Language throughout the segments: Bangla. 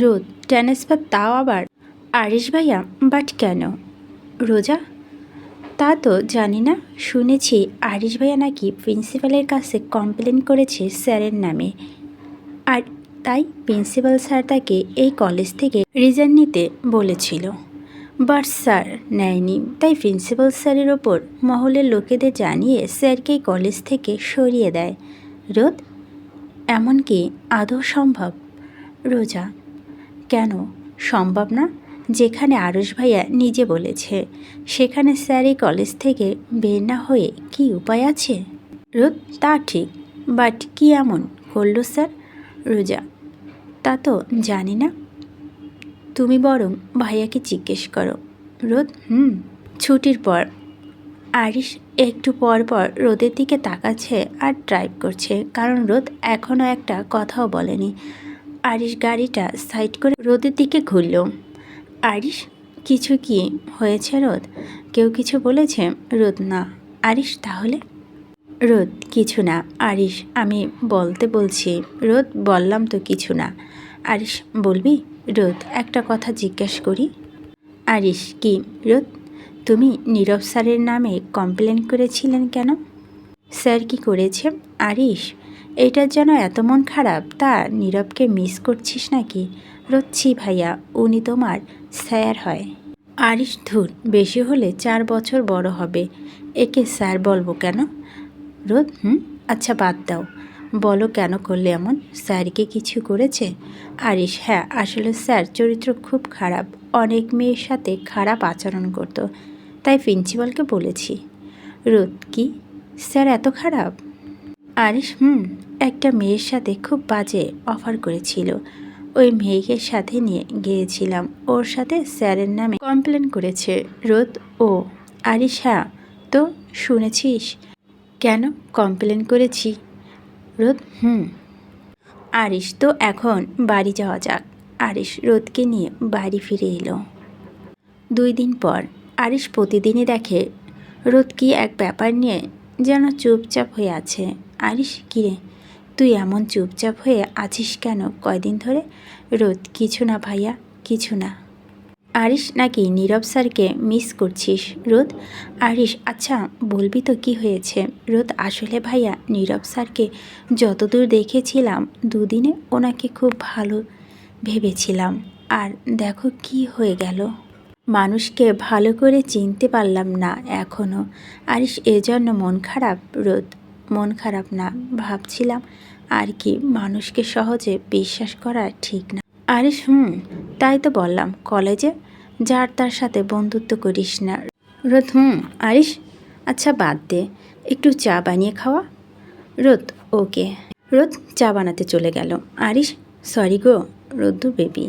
রোদ ট্রান্সফার তাও আবার? আরিশ ভাইয়া, বাট কেন? রোজা? তা তো জানি না। শুনেছি আরিশ ভাইয়া নাকি প্রিন্সিপালের কাছে কমপ্লেন করেছে স্যারের নামে। আর তাই প্রিন্সিপাল স্যার তাকে এই কলেজ থেকে রিজাইন নিতে বলেছিল। বাট স্যার নেয়নি। তাই প্রিন্সিপাল স্যারের ওপর মহলের লোকেদের জানিয়ে স্যারকে কলেজ থেকে সরিয়ে দেয়। রোদ? এমনকি আদৌ সম্ভব? রোজা? কেন? সম্ভব না। যেখানে আরুষ ভাইয়া নিজে বলেছে, সেখানে স্যার এই কলেজ থেকে বের না হয়ে কি উপায় আছে? রোদ, তা ঠিক, বাট কি এমন করল স্যার? রোজা, তা তো জানি না। তুমি বরং ভাইয়াকে জিজ্ঞেস করো। রোদ, হুম, ছুটির পর। আরিশ একটু পর পর রোদের দিকে তাকাচ্ছে আর ড্রাইভ করছে, কারণ রোদ এখনও একটা কথাও বলেনি। আরিশ গাড়িটা সাইড করে রোদের দিকে ঘুরল। আরিশ, কিছু কি হয়েছে রোদ? কেউ কিছু বলেছে? রোদ না। আরিশ, তাহলে? রোদ, কিছু না। আরিশ, আমি বলতে বলছি। রোদ, বললাম তো কিছু না। আরিশ, বলবি? রোদ, একটা কথা জিজ্ঞেস করি। আরিশ, কি রোদ? তুমি নীরব স্যারের নামে কমপ্লেন করেছিলেন কেন? স্যার কি করেছে? আরিশ এটার যেন এত মন খারাপ, তা নীরবকে মিস করছিস নাকি? রচ্ছি ভাইয়া, উনি তোমার স্যার হয়। আরিশ ধুর, বেশি হলে চার বছর বড় হবে। একে স্যার বলব কেন? রোদ, হুম? আচ্ছা বাদ দাও। বলো কেন করলে এমন? স্যারকে কিছু করেছে? আরিশ হ্যাঁ আসলে স্যার চরিত্র খুব খারাপ। অনেক মেয়ের সাথে খারাপ আচরণ করত। তাই প্রিন্সিপালকে বলেছি। রোদ, কি? স্যার এত খারাপ? আরিশ, হুম, একটা মেয়ের সাথে খুব বাজে অফার করেছিল। ওই মেয়েকে সাথে নিয়ে গিয়েছিলাম। ওর সাথে স্যারের নামে কমপ্লেন করেছে রোদ ও আরিশ। হ্যাঁ তো শুনেছিস? কেন? কমপ্লেন করেছি? রোদ, হুম। আরিশ, তো এখন বাড়ি যাওয়া যাক। আরিশ রোদকে নিয়ে বাড়ি ফিরে এলো। দুই দিন পর আরিশ প্রতিদিনই দেখে রোদ কি এক ব্যাপার নিয়ে যেন চুপচাপ হয়ে আছে। আরিশ কিরে তুই এমন চুপচাপ হয়ে আছিস কেন কয়দিন ধরে? রোদ, কিছু না ভাইয়া, কিছু না। আরিশ নাকি নীরব স্যারকে মিস করছিস, রোদ? আরিশ আচ্ছা বলবি তো কি হয়েছে? রোদ, আসলে ভাইয়া নীরব স্যারকে যতদূর দেখেছিলাম দুদিনে ওনাকে খুব ভালো ভেবেছিলাম। আর দেখো কি হয়ে গেল। মানুষকে ভালো করে চিনতে পারলাম না এখনও আরিশ, এজন্য মন খারাপ, রোদ? মন খারাপ না ভাবছিলাম আর কি মানুষকে সহজে বিশ্বাস করা ঠিক না। আরিশ হুম, তাই তো বললাম, কলেজে? যার তার সাথে বন্ধুত্ব করিস না। রোদ, হুম, আরিশ আচ্ছা বাদ দে, একটু চা বানিয়ে খাওয়া? রোদ, ওকে। রোদ চা বানাতে চলে গেল। আরিশ, সরি গো রোদ্দু বেবি।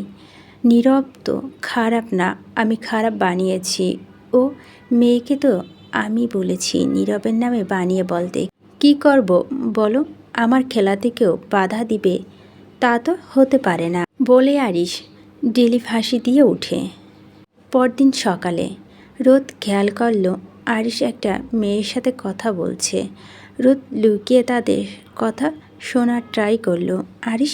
নীরব তো, খারাপ না, আমি খারাপ বানিয়েছি। ও, মেয়েকে তো আমি বলেছি, নীরবের নামে বানিয়ে বলতে কি করব? বলো, আমার খেলাতে কেউ বাধা দিবে, তা তো হতে পারে না। বলে আরিশ ডেলি ফাঁসি দিয়ে উঠে। পরদিন সকালে রোদ খেয়াল করল আরিস একটা মেয়ের সাথে কথা বলছে। রোদ লুকিয়ে তাদের কথা শোনার ট্রাই করল। আরিশ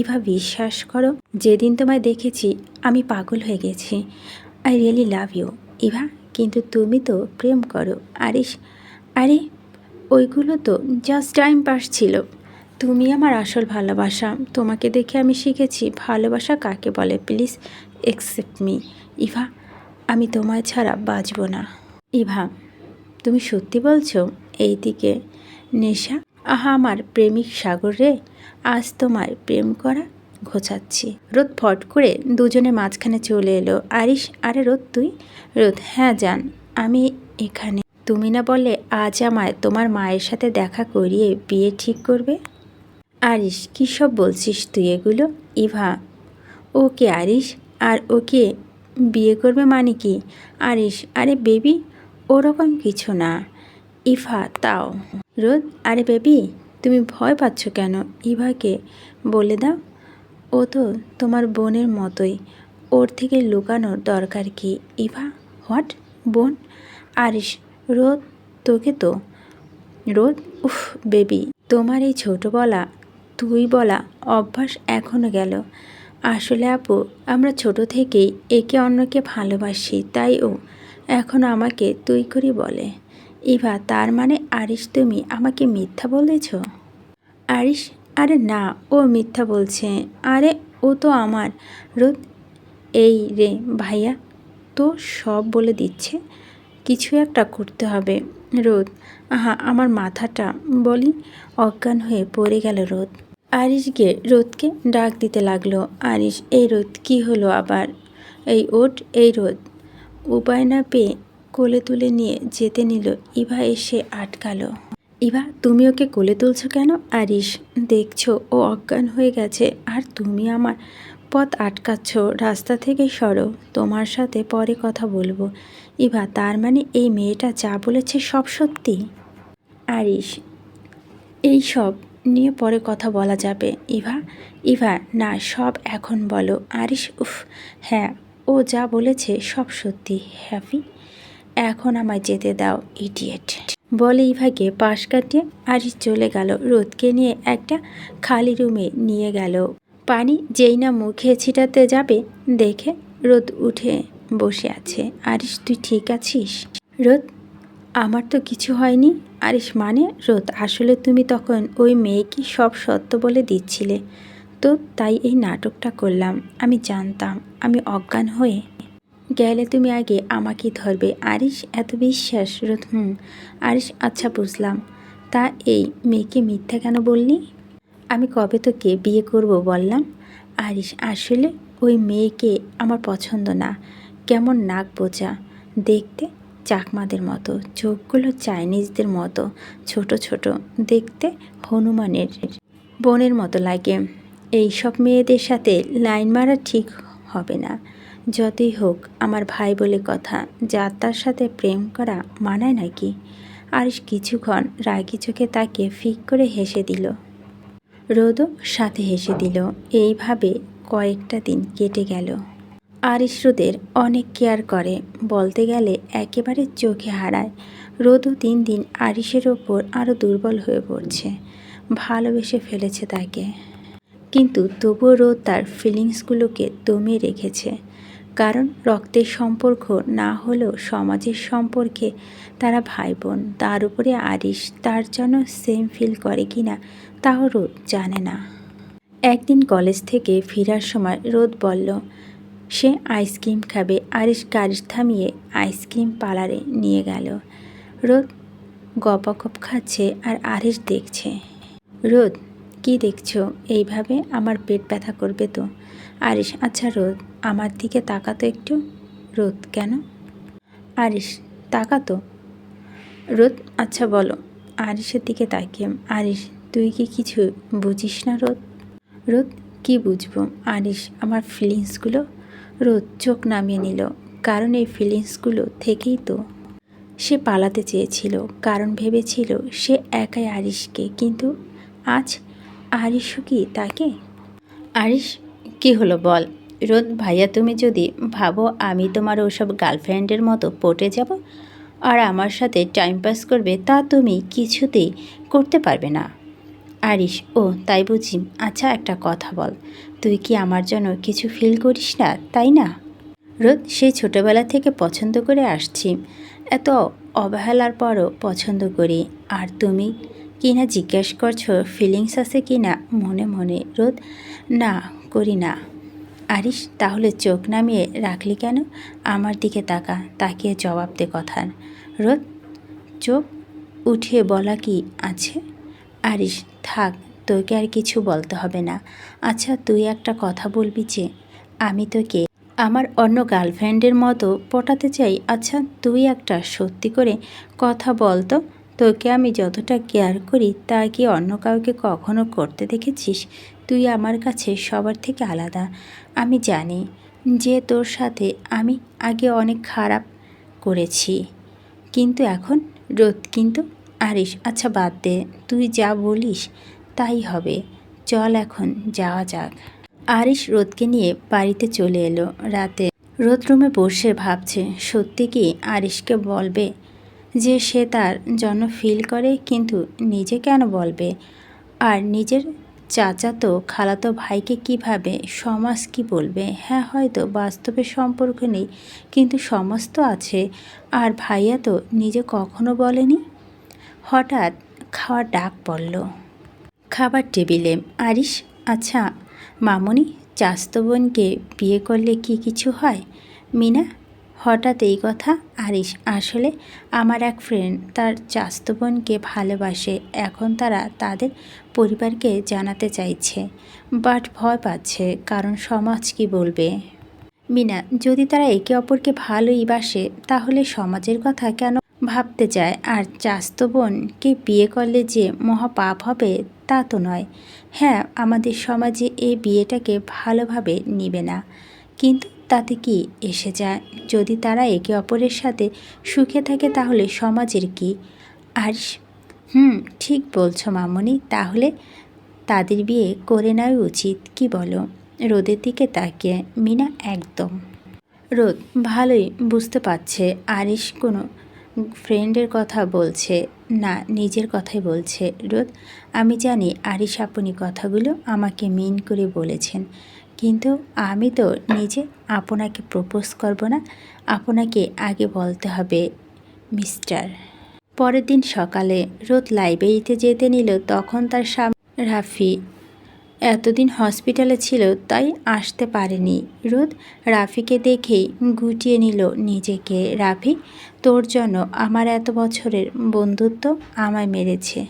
ইভা বিশ্বাস করো? যেদিন তোমায় দেখেছি, আমি পাগল হয়ে গেছি। I really love you. Eva, কিন্তু তুমি তো প্রেম করো। আরিশ, আরে ওইগুলো তো জাস্ট টাইম পাস ছিল। তুমি আমার আসল ভালোবাসা, তোমাকে দেখে আমি শিখেছি ভালোবাসা কাকে বলে প্লিজ একসেপ্ট মি ইভা, আমি তোমায় ছাড়া বাঁচব না। ইভা, তুমি সত্যি বলছো এইদিকে নেশা? আহা, আমার প্রেমিক সাগর রে, আজ তোমায় প্রেম করা ঘোচাচ্ছি। রোদ ফট করে দুজনে মাঝখানে চলে এলো। আরিশ, আরে রোদ তুই? রোদ হ্যাঁ যান আমি এখানে। তুমি না বলে আজ আমায় তোমার মায়ের সাথে দেখা করিয়ে বিয়ে ঠিক করবে? আরিশ, কী সব বলছিস তুই এগুলো? ইভা, ওকে আরিশ, আর ওকে বিয়ে করবে মানে কি? আরিশ, আরে বেবি, ওরকম কিছু না। ইভা, তাও। রোদ, আরে বেবি, তুমি ভয় পাচ্ছ কেন? ইভাকে বলে দাও। ও তো তোমার বোনের মতোই। ওর থেকে লুকানোর দরকার কি? Eva, what? বোন? আরিশ রোদ তোকে তো। রোদ? উফ, বেবি, তোমার এই ছোট বলা, তুই বলা অভ্যাস এখনও গেল। আসলে আপু, আমরা ছোট থেকেই একে অন্যকে ভালোবাসি, তাই ও। এখন আমাকে তুই করি বলে। ইভা, তার মানে আরিস তুমি আমাকে মিথ্যা বলেছ? আরিস আরে না, ও মিথ্যা বলছে। আরে, ও তো আমার। রোদ? এই রে ভাইয়া, তো সব বলে দিচ্ছে? কিছু একটা করতে হবে। রোদ। আহা, আমার মাথাটা। বলি, অজ্ঞান হয়ে পড়ে গেল রোদ। আরিস গিয়ে রোদকে ডাক দিতে লাগল। আরিস এই রোদ, কি হলো আবার? এই ওট এই রোদ। উপায় না পেয়ে কোলে তুলে নিয়ে যেতে নিল। ইভা এসে আটকালো। ইভা, তুমি ওকে কোলে তুলছো কেন? আরিস দেখছ, ও অজ্ঞান হয়ে গেছে। আর তুমি আমার পথ আটকাচ্ছ। রাস্তা থেকে সরো। তোমার সাথে পরে কথা বলব। ইভা তার মানে এই মেয়েটা যা বলেছে সব সত্যি। আরিস এই সব নিয়ে পরে কথা বলা যাবে। ইভা ইভা, না, সব এখন বলো। আরিস উফ হ্যাঁ ও যা বলেছে সব সত্যি। হ্যাপি এখন আমায় যেতে দাও, ইডিয়েট। বলে ইভাকে পাশ কাটিয়ে আরিস চলে গেল। রোদকে নিয়ে একটা খালি রুমে নিয়ে গেল। পানি যেই না মুখে ছিটাতে যাবে, দেখে রোদ উঠে। বসে আছে। আরিস তুই ঠিক আছিস? রোদ, আমার তো কিছু হয়নি। আরিস মানে রোদ, আসলে তুমি তখন ওই মেয়েকে সব সত্য বলে দিচ্ছিলে। তো তাই এই নাটকটা করলাম। আমি জানতাম, আমি অজ্ঞান হয়ে গেলে তুমি আগে আমাকে ধরবে। আরিস এত বিশ্বাস, রোদ, হুম। আরিস আচ্ছা বুঝলাম। তা এই মেয়েকে মিথ্যা কেন বললি? আমি কবে তোকে বিয়ে করব বললাম? আরিস আসলে ওই মেয়েকে আমার পছন্দ না। কেমন নাক বোঝা দেখতে চাকমাদের মতো, চোখগুলো চাইনিজদের মতো, ছোট ছোট। দেখতে হনুমানের বোনের মতো লাগে। এই সব মেয়েদের সাথে লাইন মারা ঠিক হবে না। যতই হোক, আমার ভাই বলে কথা যার তার সাথে প্রেম করা মানায় নাকি? আরিস কিছুক্ষণ রাগি চোখে তাকে ফিক করে হেসে দিল। রোদও সাথে হেসে দিল। এইভাবে কয়েকটা দিন কেটে গেল। আরিস রোদের অনেক কেয়ার করে, বলতে গেলে একেবারে চোখে হারায়। রোদও দিন দিন আরিসের ওপর আরও দুর্বল হয়ে পড়ছে। ভালোবেসে ফেলেছে তাকে। কিন্তু তবুও রোদ তার ফিলিংসগুলোকে দমিয়ে রেখেছে। কারণ রক্তের সম্পর্ক না হলেও সমাজের সম্পর্কে তারা ভাই বোন তার উপরে আরিস তার জন্য সেম ফিল করে কি না, তাও রোদ জানে না। একদিন কলেজ থেকে ফেরার সময় রোদ বলল সে আইসক্রিম খাবে। আরিস গাড়ি থামিয়ে আইসক্রিম পার্লারে নিয়ে গেল। রোদ গপাগপ খাচ্ছে আর আরিস দেখছে। রোদ, কি দেখছ? এইভাবে আমার পেট ব্যথা করবে তো। আরিস আচ্ছা রোদ, আমার দিকে তাকাতো একটু। রোদ, কেন? আরিস তাকাতো রোদ আচ্ছা বলো। আরিসের দিকে তাকিয়ে। আরিস তুই কি কিছু বুঝিস না রোদ? রোদ, কি বুঝব? আরিস আমার ফিলিংসগুলো রোদ চোখ নামিয়ে নিল, কারণ এই ফিলিংসগুলো থেকেই তো। সে পালাতে চেয়েছিল, কারণ ভেবেছিল সে একাই আরিসকে কিন্তু আজ আরিসও কি তাকে? আরিস কি হলো বল? রোদ, ভাইয়া, তুমি যদি ভাবো আমি তোমার ওসব গার্লফ্রেন্ডের মতো পটে যাব আর আমার সাথে টাইম পাস করবে, তা তুমি কিছুতেই করতে পারবে না। আরিস ও, তাই বুঝি। আচ্ছা একটা কথা বল। তুই কি আমার জন্য কিছু ফিল করিস না, তাই না? রোদ সেই ছোটোবেলা থেকে পছন্দ করে আসছি। এত অবহেলার পরও পছন্দ করি। আর তুমি? কি না জিজ্ঞেস করছ ফিলিংস আছে কি না মনে মনে। রোদ, না, করি না। আরিস তাহলে চোখ নামিয়ে রাখলি কেন? আমার দিকে তাকা। তাকিয়ে জবাব দে কথার। রোদ, চোখ উঠিয়ে বলা কি আছে? আরিস থাক তোকে আর কিছু বলতে হবে না। আচ্ছা তুই একটা কথা বলবি যে, আমি তোকে আমার অন্য গার্লফ্রেন্ডের মতো পটাতে চাই। আচ্ছা তুই একটা সত্যি করে কথা বলতো তোকে আমি যতটা কেয়ার করি, তা কি অন্য কাউকে কখনো করতে দেখেছিস? তুই আমার কাছে সবার থেকে আলাদা। আমি জানি যে তোর সাথে আমি আগে অনেক খারাপ করেছি। কিন্তু এখন রোদ, কিন্তু আরিস আচ্ছা বাদ দে। তুই যা বলিস তাই হবে। চল এখন, যাওয়া যাক। আরিস রোদকে নিয়ে বাড়িতে চলে এলো। রাতে রোদ রুমে বসে ভাবছে, সত্যি কি আরিসকে বলবে যে সে তার জন্য ফিল করে, কিন্তু নিজে কেন বলবে? আর নিজের চাচাতো, খালাতো ভাইকে কীভাবে সমাজ কি বলবে? হ্যাঁ হয়তো বাস্তবে সম্পর্ক নেই, কিন্তু সমাজ তো আছে। আর ভাইয়া তো নিজে কখনো বলেনি? হঠাৎ খাওয়ার ডাক পড়ল। খাবার টেবিলে। আরিস আচ্ছা মামনি, চাস্তো বোনকে বিয়ে করলে কি কিছু হয়? মিনা, হঠাৎ এই কথা? আরিস আসলে আমার এক ফ্রেন্ড তার চাস্তো বোনকে ভালোবাসে। এখন তারা তাদের পরিবারকে জানাতে চাইছে। বাট ভয় পাচ্ছে, কারণ সমাজ কি বলবে? মিনা, যদি তারা একে অপরকে ভালোই বাসে, তাহলে সমাজের কথা কেন ভাবতে চায়? আর চাস্তো বোনকে বিয়ে করলে যে মহাপাপ হবে তা তো নয়। হ্যাঁ আমাদের সমাজে এই বিয়েটাকে ভালোভাবে নিবে না। কিন্তু তাতে কি এসে যায়? যদি তারা একে অপরের সাথে সুখে থাকে তাহলে সমাজের কি? আর হুম, ঠিক বলছো মামনি। তাহলে তাদের বিয়ে করে নেওয়া উচিত, কি বলো? রোদের দিকে তাকিয়ে, মিনা একদম। রোদ, ভালোই, বুঝতে পারছে। আরিশ কোনো ফ্রেন্ডের কথা বলছে, না, নিজের কথাই বলছে। রোদ, আমি জানি আরিশ আপনি কথাগুলো আমাকে মিন করে বলেছেন, কিন্তু আমি তো নিজে আপনাকে প্রপোজ করব না, আপনাকে আগে বলতে হবে, মিস্টার। পরের দিন সকালে রোদ লাইব্রেরিতে যেতে নিল, তখন তার সামনে রাফি এতদিন হসপিটালে ছিল, তাই আসতে পারেনি। রোদ রাফিকে দেখেই গুটিয়ে নিল নিজেকে। রাফি, তোর জন্য আমার এত বছরের বন্ধুত্ব আমায় মেরেছে।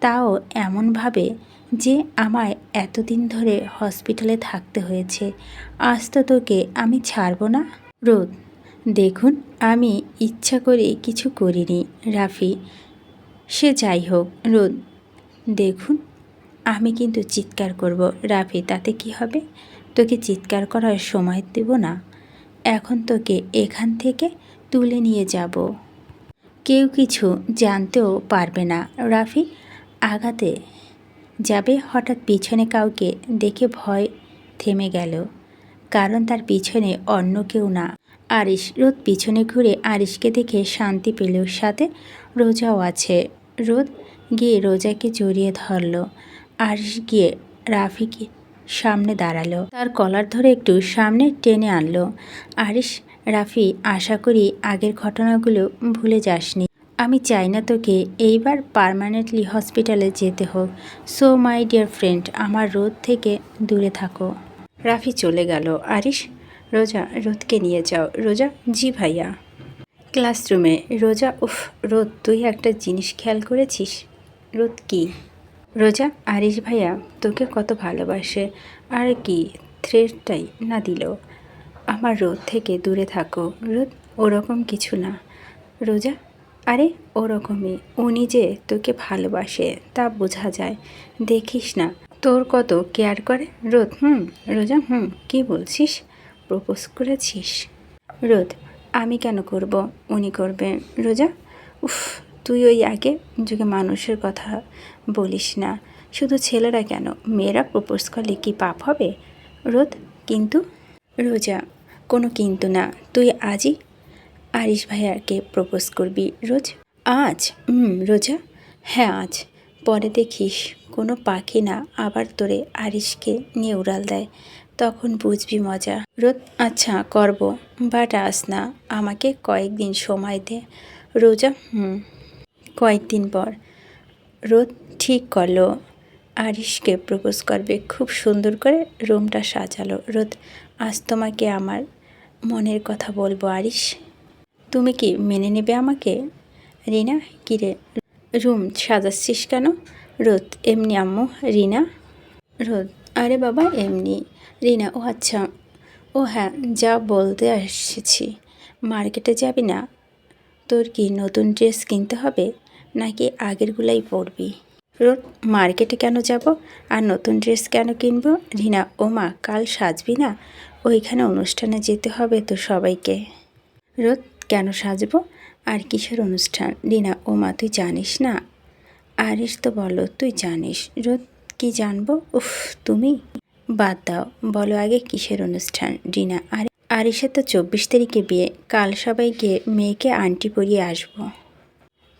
তাও এমনভাবে যে আমায় এতদিন ধরে হসপিটালে থাকতে হয়েছে। আজ তো তোকে আমি ছাড়বো না? রোদ, দেখুন, আমি ইচ্ছা করে কিছু করিনি, রাফি। সে যাই হোক, রোদ, দেখুন। আমি কিন্তু চিৎকার করব, রাফি, তাতে কি হবে? তোকে চিৎকার করার সময় দেব না। এখন তোকে এখান থেকে তুলে নিয়ে যাব। কেউ কিছু জানতেও পারবে না। রাফি আগাতে যাবে? হঠাৎ পিছনে কাউকে দেখে ভয় থেমে গেল। কারণ তার পিছনে অন্য কেউ না। আরিশ, রোদ পিছনে ঘুরে আরিশকে দেখে শান্তি পেল সাথে রোজাও আছে। রোদ গিয়ে রোজাকে জড়িয়ে ধরলো। আরিশ গিয়ে রাফিকে সামনে দাঁড়াল। তার কলার ধরে একটু সামনে টেনে আনলো। আরিশ, রাফি, আশা করি আগের ঘটনাগুলো ভুলে যাসনি। আমি চাই না তোকে এইবার পার্মানেন্টলি হসপিটালে যেতে হোক। সো মাই ডিয়ার ফ্রেন্ড আমার রোদ থেকে দূরে থাকো। রাফি চলে গেল। আরিশ, রোজা, রোদকে নিয়ে যাও। রোজা, জি ভাইয়া। ক্লাসরুমে, রোজা, উফ, রোদ, তুই একটা জিনিস খেয়াল করেছিস? রোদ কি? রোজা, আরিশ ভাইয়া, তোকে কত ভালোবাসে। আর কি থ্রেডটাই না দিল। আমার রোদ থেকে দূরে থাকো। রোদ ওরকম কিছু না। রোজা? আরে, ওরকমই। উনি যে তোকে ভালোবাসে, তা বোঝা যায়। দেখিস না, তোর কত কেয়ার করে? রোদ, হুম, রোজা, হুম, কি বলছিস? প্রপোজ করেছিস। রোদ, আমি কেন করব? উনি করবে। রোজা? উফ তুই ওই আগে যুগে মানুষের কথা বলিস না। শুধু ছেলেরা কেন? মেয়েরা প্রপোজ করলে কি পাপ হবে? রোদ, কিন্তু? রোজা, কোনো কিন্তু না। তুই আজই আরিশ ভাইয়াকে প্রপোজ করবি। রোজ? আজ? হুম রোজা? হ্যাঁ আজ। পরে দেখিস, কোনো পাখি না আবার তোরে আরিশকে নিয়ে উড়াল দেয়। তখন বুঝবি মজা। রোদ আচ্ছা করব, বাট আস না, আমাকে কয়েকদিন সময় দে। রোজা? হুম। কয়েকদিন পর। রোদ ঠিক করল। আরিশকে প্রপোজ করবে। খুব সুন্দর করে রুমটা সাজালো। রোদ, আজ তোমাকে আমার মনের কথা বলব, আরিশ। তুমি কি মেনে নেবে আমাকে? রিনা কিরে রুম সাজাচ্ছিস কেন? রোদ, এমনি আম্মু? রিনা? রোদ, আরে বাবা, এমনি। রিনা, ও আচ্ছা। ও হ্যাঁ যা বলতে এসেছি। মার্কেটে যাবি না? তোর কি নতুন ড্রেস কিনতে হবে? নাকি আগেরগুলাই পরবি? রোদ মার্কেটে কেন যাব? আর নতুন ড্রেস কেন কিনবো? রিনা, ও মা, কাল সাজবি না? ওইখানে অনুষ্ঠানে যেতে হবে তো সবাইকে। রোদ কেন সাজবো? আর কিসের অনুষ্ঠান? রিনা, ও মা, তুই জানিস না? আরিস তো বলো, তুই জানিস। রোদ কি জানব? উফ, তুমি? বাদ দাও, বলো আগে কিসের অনুষ্ঠান? রিনা, আর আরিসের তো চব্বিশ তারিখে বিয়ে। কাল সবাইকে মেয়েকে আন্টি পরিয়ে আসব।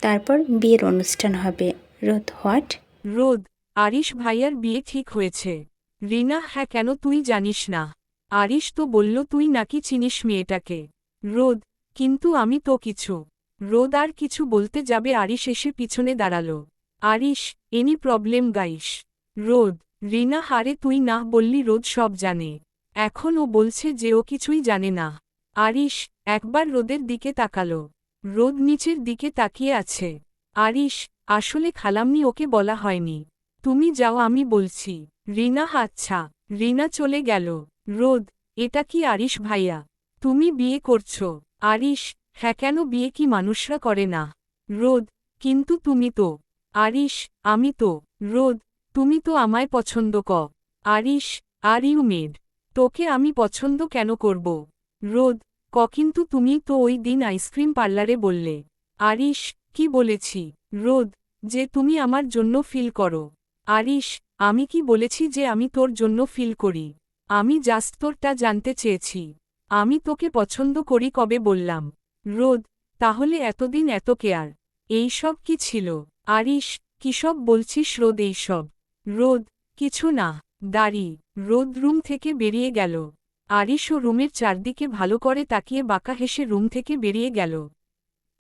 তারপর বিয়ের অনুষ্ঠান হবে। রোদ, হোয়াট? রোদ, আরিশ ভাইয়ার বিয়ে ঠিক হয়েছে। রিনা হ্যাঁ কেন তুই জানিস না? আরিশ তো বলল তুই নাকি চিনিস মেয়েটাকে। রোদ, কিন্তু আমি তো কিছু। রোদ আর কিছু বলতে যাবে আরিশ এসে পিছনে দাঁড়াল। Arish, any problem guys. Rod, Rina, হারে তুই না বললি রোদ সব জানে। এখন ও বলছে যে ও কিছুই জানে না। আরিশ, একবার রোদের দিকে তাকালো। রোদ নিচের দিকে তাকিয়ে আছে। আরিশ, আসলে খালামনি ওকে বলা হয়নি। তুমি যাও, আমি বলছি। রিনা আচ্ছা। রিনা চলে গেল। রোদ, এটা কি আরিশ ভাইয়া? তুমি বিয়ে করছ। আরিশ হ্যাঁ কেন বিয়ে কি মানুষরা করে না? রোদ, কিন্তু তুমি তো। আরিশ, আমি তো। রোদ, তুমি তো আমায় পছন্দ ক। Arish, are you mad. তোকে আমি পছন্দ কেন করব? রোদ কিন্তু তুমি তো ওই দিন আইসক্রিম পার্লারে বললে। আরিশ, কি বলেছি? রোদ, যে তুমি আমার জন্য ফিল করো। আরিশ, আমি কি বলেছি যে আমি তোর জন্য ফিল করি? আমি জাস্ট তোরটা জানতে চেয়েছি। আমি তোকে পছন্দ করি কবে বললাম। রোদ, তাহলে এতদিন এত কেয়ার? এইসব কি ছিল? আরিশ কিসব বলছিস রোদ এইসব রোদ, কিছু না। দাড়ি, রোদ রুম থেকে বেরিয়ে গেল। আরিশ ও রুমের চারদিকে ভালো করে তাকিয়ে বাঁকা হেসে রুম থেকে বেরিয়ে গেল।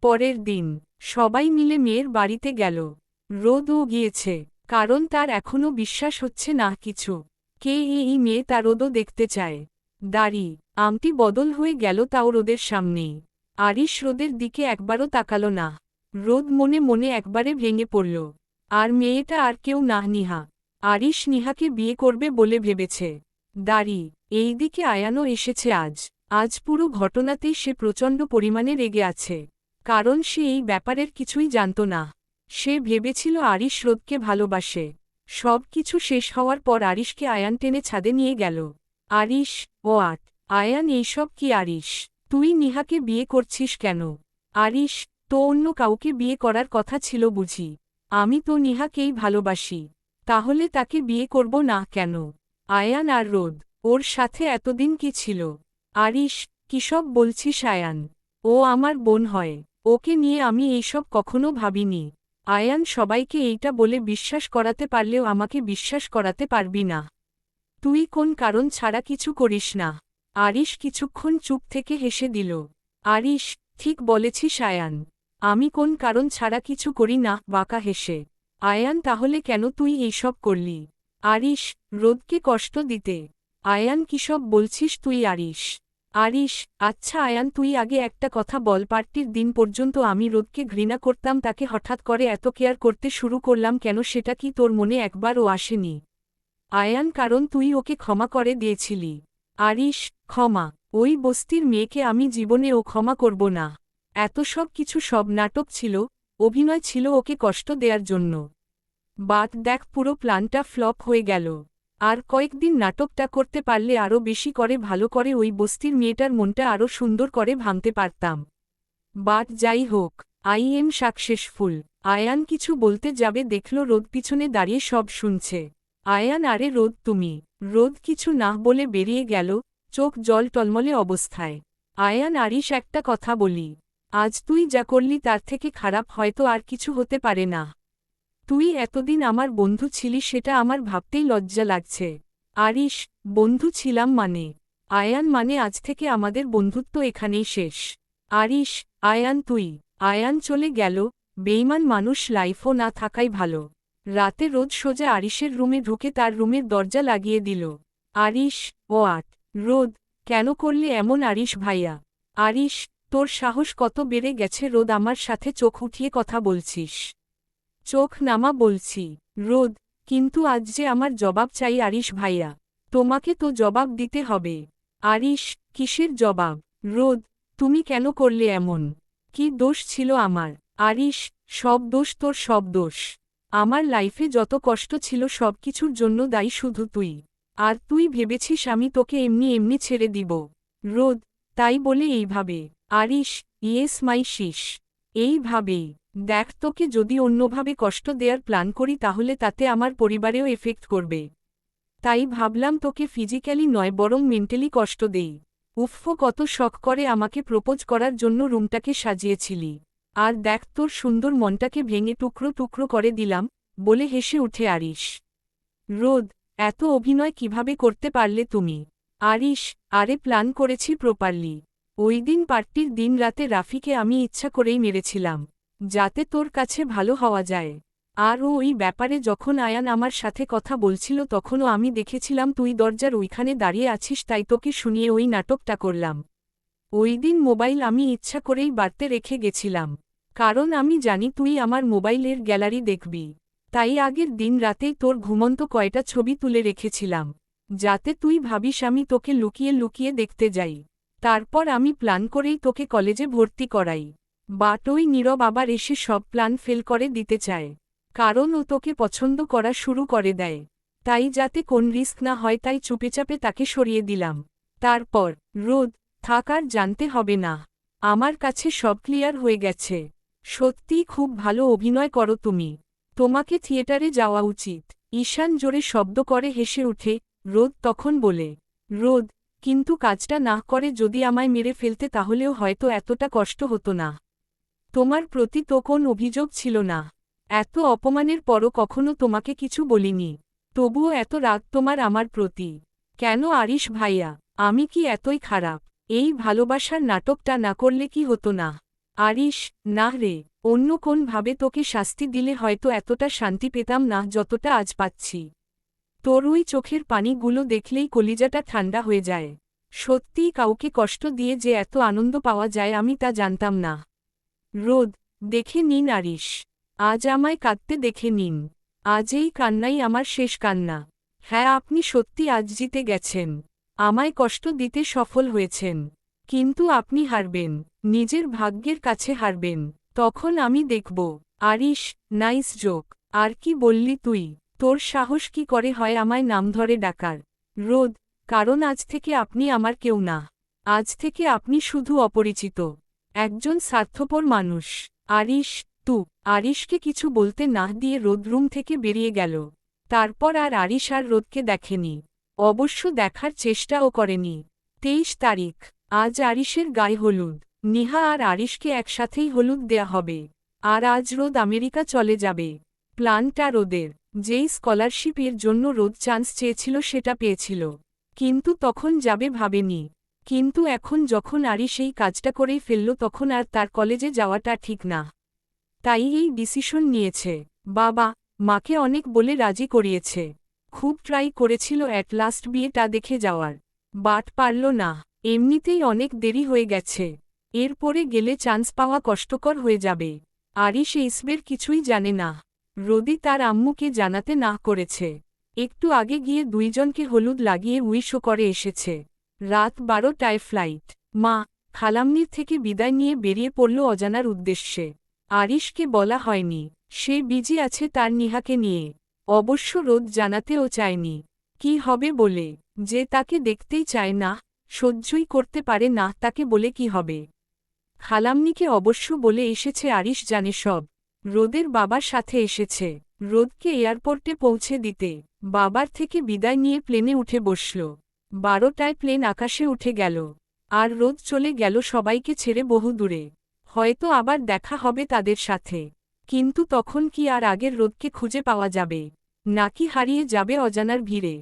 পরের দিন, সবাই মিলে মেয়ের বাড়িতে গেল। রোদও গিয়েছে, কারণ তার এখনও বিশ্বাস হচ্ছে না কিছু। কে এই মেয়ে তার রোদও দেখতে চায়। দাড়ি, আমটি বদল হয়ে গেল তাও রোদের সামনেই। আরিশ রোদের দিকে একবারও তাকাল না। রোদ মনে মনে একবারে ভেঙে পড়ল। আর মেয়েটা আর কেউ না, নিহা। আরিশ নিহাকে বিয়ে করবে বলে ভেবেছে। দাড়ি এইদিকে আয়ানও এসেছে আজ। আজ পুরো ঘটনাতেই সে প্রচণ্ড পরিমাণে রেগে আছে। কারণ সে এই ব্যাপারের কিছুই জানত না। সে ভেবেছিল আরিশ রোদকে ভালোবাসে। সব কিছু শেষ হওয়ার পর আরিশকে আয়ান টেনে ছাদে নিয়ে গেল। আরিশ, ও আট, আয়ান এইসব কি আরিশ? তুই নিহাকে বিয়ে করছিস কেন? আরিশ, তো অন্য কাউকে বিয়ে করার কথা ছিল বুঝি। আমি তো নিহাকেই ভালোবাসি। তাহলে তাকে বিয়ে করব না কেন? আয়ান আর রোদ, ওর সাথে এতদিন কি ছিল? আরিশ কিসব বলছিস আয়ান? ও আমার বোন হয়, ওকে নিয়ে আমি এইসব কখনো ভাবিনি। আয়ান সবাইকে এইটা বলে বিশ্বাস করাতে পারলেও আমাকে বিশ্বাস করাতে পারবি না। তুই কোন কারণ ছাড়া কিছু করিস না। আরিশ কিছুক্ষণ চুপ থেকে হেসে দিল। আরিশ, ঠিক বলেছিস আয়ান। আমি কোন কারণ ছাড়া কিছু করি না, বাঁকা হেসে। আয়ান, তাহলে কেন তুই এইসব করলি? আরিশ রোদকে কষ্ট দিতে। আয়ান কিসব বলছিস তুই আরিশ? আরিশ আচ্ছা আয়ান, তুই আগে একটা কথা বল, পার্টির দিন পর্যন্ত আমি রোদকে ঘৃণা করতাম, তাকে হঠাৎ করে এত কেয়ার করতে শুরু করলাম কেন সেটা কি তোর মনে একবারও আসেনি? আয়ান, কারণ তুই ওকে ক্ষমা করে দিয়েছিলি। আরিশ, ক্ষমা, ওই বস্তির মেয়েকে আমি জীবনে ও ক্ষমা করব না। এত সব কিছু সব নাটক ছিল, অভিনয় ছিল ওকে কষ্ট দেওয়ার জন্য। বাদ দেখ পুরো প্ল্যানটা ফ্লপ হয়ে গেল। আর কয়েকদিন নাটকটা করতে পারলে আরও বেশি করে ভালো করে ওই বস্তির মেয়েটার মনটা আরও সুন্দর করে ভাঙতে পারতাম। বাট যাই হোক, আই এম সাকসেসফুল। আয়ান কিছু বলতে যাবে দেখল রোদ পিছনে দাঁড়িয়ে সব শুনছে। আয়ান, আরে রোদ তুমি, রোদ কিছু না বলে বেরিয়ে গেল, চোখ জল টলমলে অবস্থায়। আয়ান, আরিশ একটা কথা বলি, আজ তুই যা করলি তার থেকে খারাপ হয়তো আর কিছু হতে পারে না। তুই এতদিন আমার বন্ধু ছিলি সেটা আমার ভাবতেই লজ্জা লাগছে। আরিশ, বন্ধু ছিলাম মানে? আয়ান মানে আজ থেকে আমাদের বন্ধুত্ব এখানেই শেষ। আরিশ, আয়ান তুই? আয়ান চলে গেল বেইমান মানুষ লাইফও না থাকাই ভালো। রাতে রোজ সোজা আরিশের রুমে ঢুকে তার রুমের দরজা লাগিয়ে দিল। আরিশ, ও আট, রোদ, কেন করলে এমন আরিশ ভাইয়া? আরিশ, তোর সাহস কত বেড়ে গেছে রোদ আমার সাথে চোখ উঠিয়ে কথা বলছিস। চোখ নামা বলছি, রোদ, কিন্তু আজ যে আমার জবাব চাই আরিশ ভাইয়া, তোমাকে তো জবাব দিতে হবে। আরিশ, কিসের জবাব? রোদ, তুমি কেন করলে এমন? কি দোষ ছিল আমার? আরিশ, সব দোষ তোর, সব দোষ। আমার লাইফে যত কষ্ট ছিল সব কিছুর জন্য দায়ী শুধু তুই। আর তুই ভেবেছিস আমি তোকে এমনি এমনি ছেড়ে দিব। রোদ, তাই বলে এইভাবে। আরিশ, ইয়েস মাই শীষ এইভাবেই দেখ তোকে যদি অন্যভাবে কষ্ট দেয়ার প্ল্যান করি তাহলে তাতে আমার পরিবারেও এফেক্ট করবে। তাই ভাবলাম তোকে ফিজিক্যালি নয় বরং মেন্টালি কষ্ট দেই। উফ কত শখ করে আমাকে প্রপোজ করার জন্য রুমটাকে সাজিয়েছিলি। আর দেখ তোর সুন্দর মনটাকে ভেঙে টুকরো টুকরো করে দিলাম, বলে হেসে উঠে আরিস রোদ, এত অভিনয় কীভাবে করতে পারলে তুমি? আরিশ, আরে প্ল্যান করেছি প্রপারলি। ওই দিন পার্টির দিন রাতে রাফিকে আমি ইচ্ছা করেই মেরেছিলাম, যাতে তোর কাছে ভালো হওয়া যায়। আর ওই ব্যাপারে যখন আয়ান আমার সাথে কথা বলছিল তখনও আমি দেখেছিলাম তুই দরজার ওইখানে দাঁড়িয়ে আছিস তাই তোকে শুনিয়ে ওই নাটকটা করলাম। ওই দিন মোবাইল আমি ইচ্ছা করেই বাড়তে রেখে গেছিলাম, কারণ আমি জানি তুই আমার মোবাইলের গ্যালারি দেখবি। তাই আগের দিন রাতেই তোর ঘুমন্ত কয়টা ছবি তুলে রেখেছিলাম, যাতে তুই ভাবিস আমি তোকে লুকিয়ে লুকিয়ে দেখতে যাই। তারপর আমি প্ল্যান করেই তোকে কলেজে ভর্তি করাই। বাট ওই নীরব আবার এসে সব প্ল্যান ফেল করে দিতে চায়। কারণ ও তোকে পছন্দ করা শুরু করে দেয়। তাই যাতে কোন রিস্ক না হয় তাই চুপেচাপে তাকে সরিয়ে দিলাম। তারপর, রোদ থাকার জানতে হবে না। আমার কাছে সব ক্লিয়ার হয়ে গেছে। সত্যিই খুব ভালো অভিনয় করো তুমি। তোমাকে থিয়েটারে যাওয়া উচিত। ঈশান জোরে শব্দ করে হেসে উঠে রোদ তখন বলে, রোদ কিন্তু কাজটা না করে যদি আমায় মেরে ফেলতে তাহলেও হয়তো এতটা কষ্ট হতো না। তোমার প্রতি তো কোন অভিযোগ ছিল না। এত অপমানের পরও কখনো তোমাকে কিছু বলিনি। তবুও এত রাগ তোমার আমার প্রতি। কেন আরিশ ভাইয়া, আমি কি এতই খারাপ? এই ভালোবাসার নাটকটা না করলে কি হতো না? আরিশ, না রে, অন্য কোন ভাবে তোকে শাস্তি দিলে হয়তো এতটা শান্তি পেতাম না যতটা আজ পাচ্ছি। তোর ওই চোখের পানিগুলো দেখলেই কলিজাটা ঠান্ডা হয়ে যায়। সত্যিই কাউকে কষ্ট দিয়ে যে এত আনন্দ পাওয়া যায় আমি তা জানতাম না। রোদ, দেখে নিন আরিশ। আজ আমায় কাঁদতে দেখে নিন। আজ এই কান্নাই আমার শেষ কান্না। হ্যাঁ আপনি সত্যি আজ জিতে গেছেন। আমায় কষ্ট দিতে সফল হয়েছেন। কিন্তু আপনি হারবেন। নিজের ভাগ্যের কাছে হারবেন। তখন আমি দেখব। Arish, nice joke. আর কি বললি তুই? তোর সাহস কি করে হয় আমায় নাম ধরে ডাকার? রোদ, কারণ আজ থেকে আপনি আমার কেউ না। আজ থেকে আপনি শুধু অপরিচিত। একজন স্বার্থপর মানুষ। আরিশ, তু, আরিশকে কিছু বলতে না দিয়ে রোদ রুম থেকে বেরিয়ে গেল। তারপর আর আরিশ আর রোদকে দেখেনি। অবশ্য দেখার চেষ্টাও করেনি। তেইশ তারিখ, আজ আরিশের গায়ে হলুদ। নিহা আর আরিশকে একসাথেই হলুদ দেয়া হবে। আর আজ রোদ আমেরিকা চলে যাবে। প্ল্যানটা রোদের। যেই স্কলারশিপের জন্য রোদ চান্স চেয়েছিল সেটা পেয়েছিল। কিন্তু তখন যাবে ভাবেনি। কিন্তু এখন যখন আরিশ সেই কাজটা করেই ফেলল তখন আর তার কলেজে যাওয়াটা ঠিক না। তাই এই ডিসিশন নিয়েছে। বাবা, মাকে অনেক বলে রাজি করিয়েছে। খুব ট্রাই করেছিল অ্যাট লাস্ট বিয়েটা দেখে যাওয়ার। বাট পারল না। এমনিতেই অনেক দেরি হয়ে গেছে। এরপরে গেলে চান্স পাওয়া কষ্টকর হয়ে যাবে। আরিশ ইসবের কিছুই জানে না। রদি তার আম্মুকে জানাতে না করেছে। একটু আগে গিয়ে দুইজনকে হলুদ লাগিয়ে উইশও করে এসেছে। রাত বারোটায় ফ্লাইট। মা, খালামনির থেকে বিদায় নিয়ে বেরিয়ে পড়ল অজানার উদ্দেশ্যে। আরিশকে বলা হয়নি। সে বিজি আছে তার নিহাকে নিয়ে। অবশ্য রোদ জানাতেও চায়নি। কি হবে বলে? যে তাকে দেখতেই চায় না, সহ্যই করতে পারে না, তাকে বলে কি হবে? খালামনিকে অবশ্য বলে এসেছে আরিশ জানে সব। রোদের বাবার সাথে এসেছে। রোদকে এয়ারপোর্টে পৌঁছে দিতে বাবার থেকে বিদায় নিয়ে প্লেনে উঠে বসল। বারোটায় প্লেন আকাশে উঠে গেল। আর রোদ চলে গেল সবাইকে ছেড়ে বহু দূরে। হয়তো আবার দেখা হবে তাদের সাথে। কিন্তু তখন কি আর আগের রোদকে খুঁজে পাওয়া যাবে? নাকি হারিয়ে যাবে অজানার ভিড়ে?